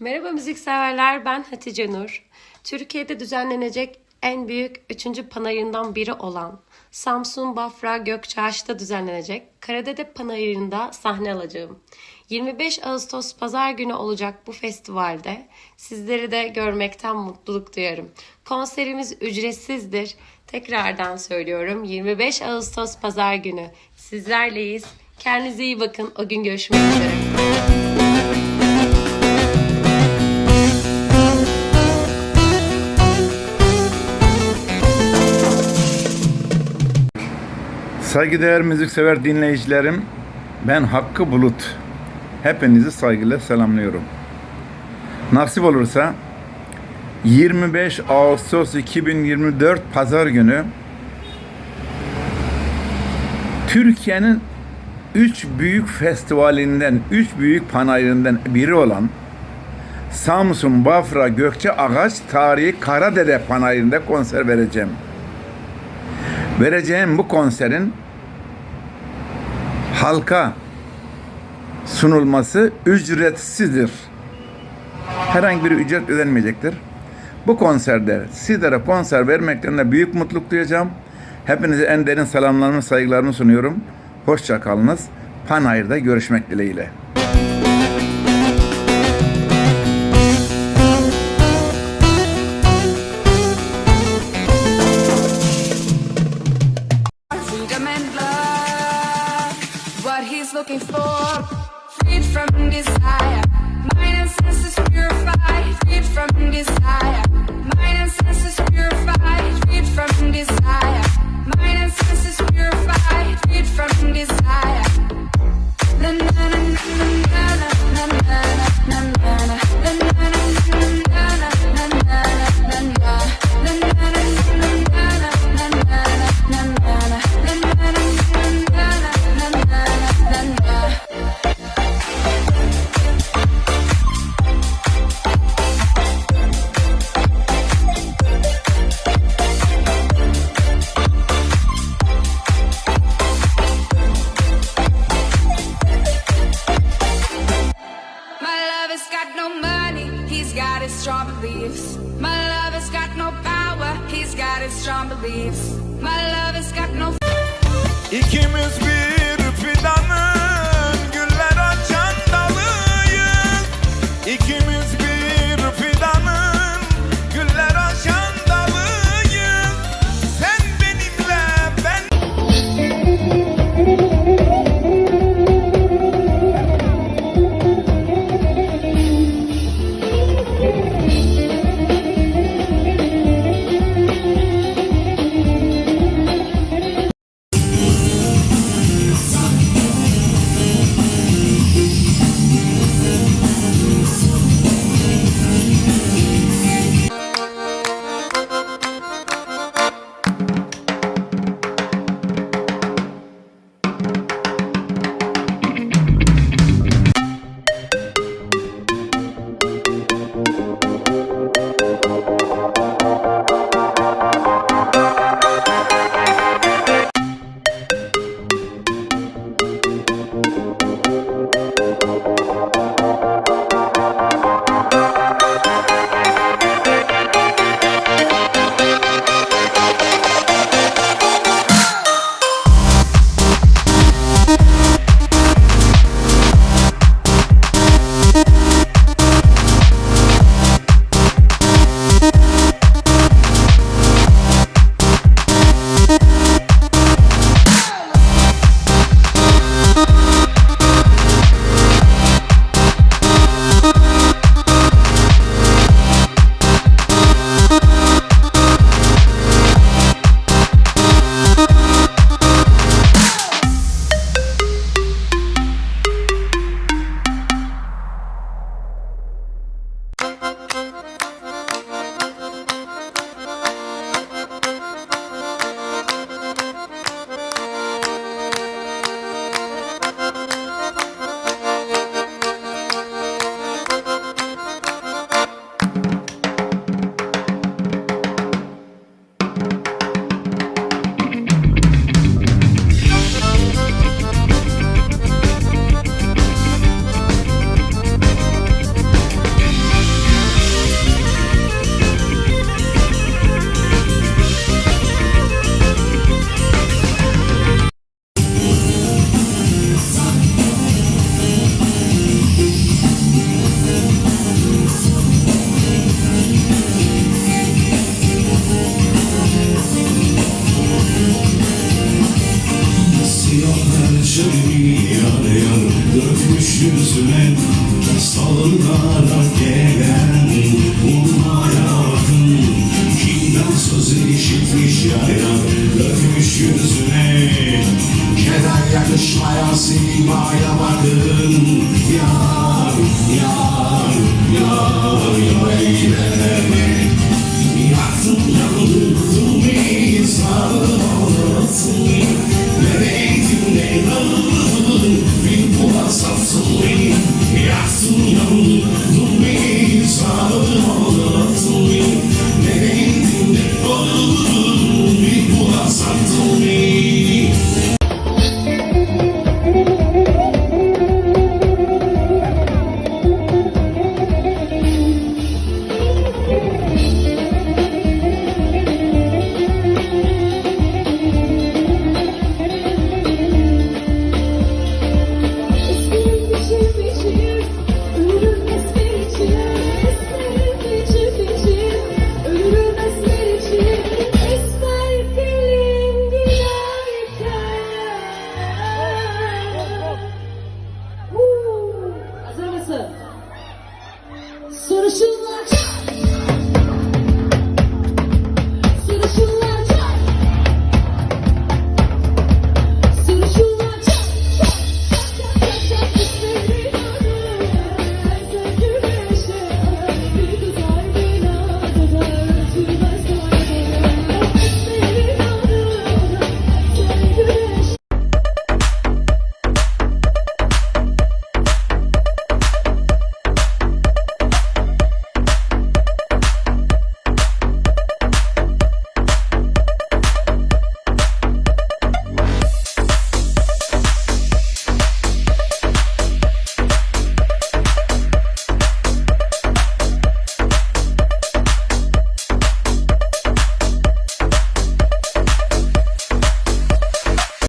Merhaba müzikseverler, ben Hatice Nur. Türkiye'de düzenlenecek en büyük üçüncü panayırından biri olan Samsun Bafra Gökçeaş'ta düzenlenecek Karadede Panayırı'nda sahne alacağım. 25 Ağustos Pazar günü olacak bu festivalde sizleri de görmekten mutluluk duyarım. Konserimiz ücretsizdir. Tekrardan söylüyorum 25 Ağustos Pazar günü sizlerleyiz. Kendinize iyi bakın. O gün görüşmek üzere. Saygıdeğer müziksever dinleyicilerim, ben Hakkı Bulut. Hepinizi saygıyla selamlıyorum. Nasip olursa 25 Ağustos 2024 Pazar günü Türkiye'nin üç büyük festivalinden, üç büyük panayırından biri olan Samsun, Bafra, Gökçe Ağaç Tarihi Karadede Panayırı'nda konser vereceğim. Vereceğim bu konserin halka sunulması ücretsizdir. Herhangi bir ücret ödenmeyecektir. Bu konserde sizlere konser vermekten de büyük mutluluk duyacağım. Hepinize en derin selamlarımı, saygılarımı sunuyorum. Hoşça kalınız. Panayır'da görüşmek dileğiyle. He's looking for, freed from desire. Mind and senses purified, freed from desire. Mind and senses purified, freed from desire. Mind and senses purified, freed from beliefs. My love has got no İkimiz Yollara gelen Umara bakın Kimden sözü bakın. Yar, yar